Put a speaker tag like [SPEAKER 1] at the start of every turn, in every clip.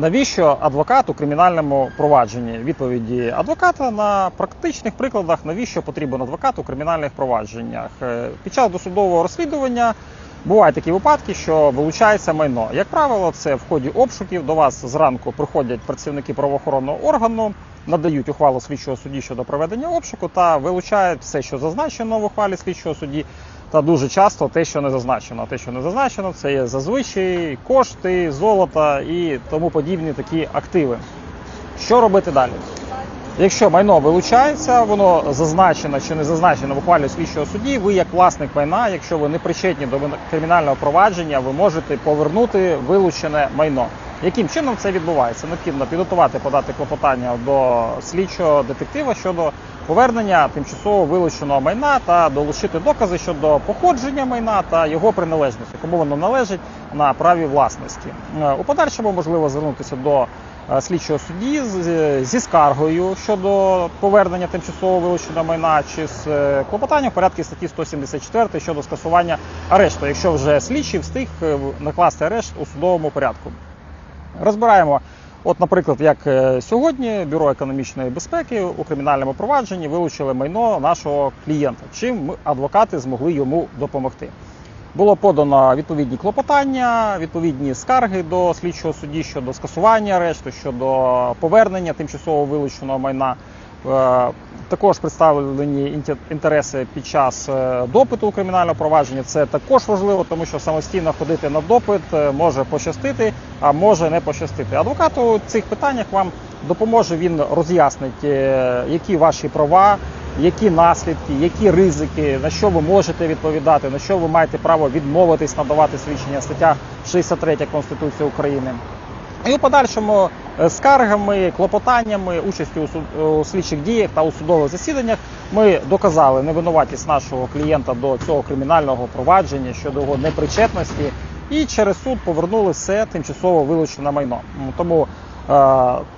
[SPEAKER 1] Навіщо адвокат у кримінальному провадженні? Відповіді адвоката на практичних прикладах, навіщо потрібен адвокат у кримінальних провадженнях. Е, Під час досудового розслідування бувають такі випадки, що вилучається майно. Як правило, це в ході обшуків до вас зранку приходять працівники правоохоронного органу, надають ухвалу слідчого судді щодо проведення обшуку та вилучають все, що зазначено в ухвалі слідчого судді. Та дуже часто те, що не зазначено. Те, що не зазначено, це є зазвичай кошти, золото і тому подібні такі активи. Що робити далі? Якщо майно вилучається, воно зазначено чи не зазначено в ухвалі слідчого судді, ви як власник майна, якщо ви не причетні до кримінального провадження, ви можете повернути вилучене майно. Яким чином це відбувається? Необхідно підготувати, подати клопотання до слідчого детектива щодо повернення тимчасово вилученого майна та долучити докази щодо походження майна та його приналежності, кому воно належить на праві власності. Е, У подальшому можливо звернутися до е, слідчого судді зі скаргою щодо повернення тимчасово вилученого майна чи з е, клопотанням в порядку статті 174 щодо скасування арешту, якщо вже слідчий встиг е, накласти арешт у судовому порядку. Розбираємо. От, наприклад, як е, сьогодні Бюро економічної безпеки у кримінальному провадженні вилучили майно нашого клієнта, чим ми, адвокати змогли йому допомогти. Було подано відповідні клопотання, відповідні скарги до слідчого судді щодо скасування арешту, щодо повернення тимчасово вилученого майна. Е, Також представлені інтереси під час е, допиту у кримінальному провадженні. Це також важливо, тому що самостійно ходити на допит е, може пощастити, а може не пощастити. Адвокат у цих питаннях вам допоможе. Він роз'яснить, які ваші права, які наслідки, які ризики, на що ви можете відповідати, на що ви маєте право відмовитись надавати свідчення. Стаття 63 Конституції України. І у подальшому е, скаргами, клопотаннями, участю у, суд- у слідчих діях та у судових засіданнях ми доказали невинуватість нашого клієнта до цього кримінального провадження щодо його непричетності, і через суд повернули все тимчасово вилучене майно. Тому е,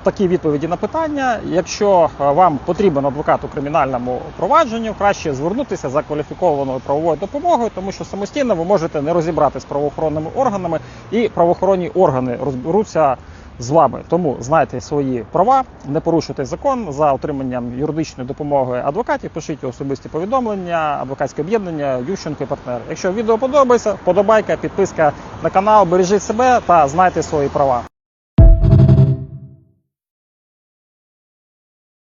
[SPEAKER 1] такі відповіді на питання. Якщо е, вам потрібен адвокат у кримінальному провадженні, краще звернутися за кваліфікованою правовою допомогою, тому що самостійно ви можете не розібрати з правоохоронними органами, і правоохоронні органи розберуться з вами. Тому знайте свої права, не порушуйте закон за отриманням юридичної допомоги адвокатів. Пишіть особисті повідомлення, адвокатське об'єднання, Ющенко і партнер. Якщо відео подобається, вподобайка, підписка на канал, бережіть себе та знайте свої права.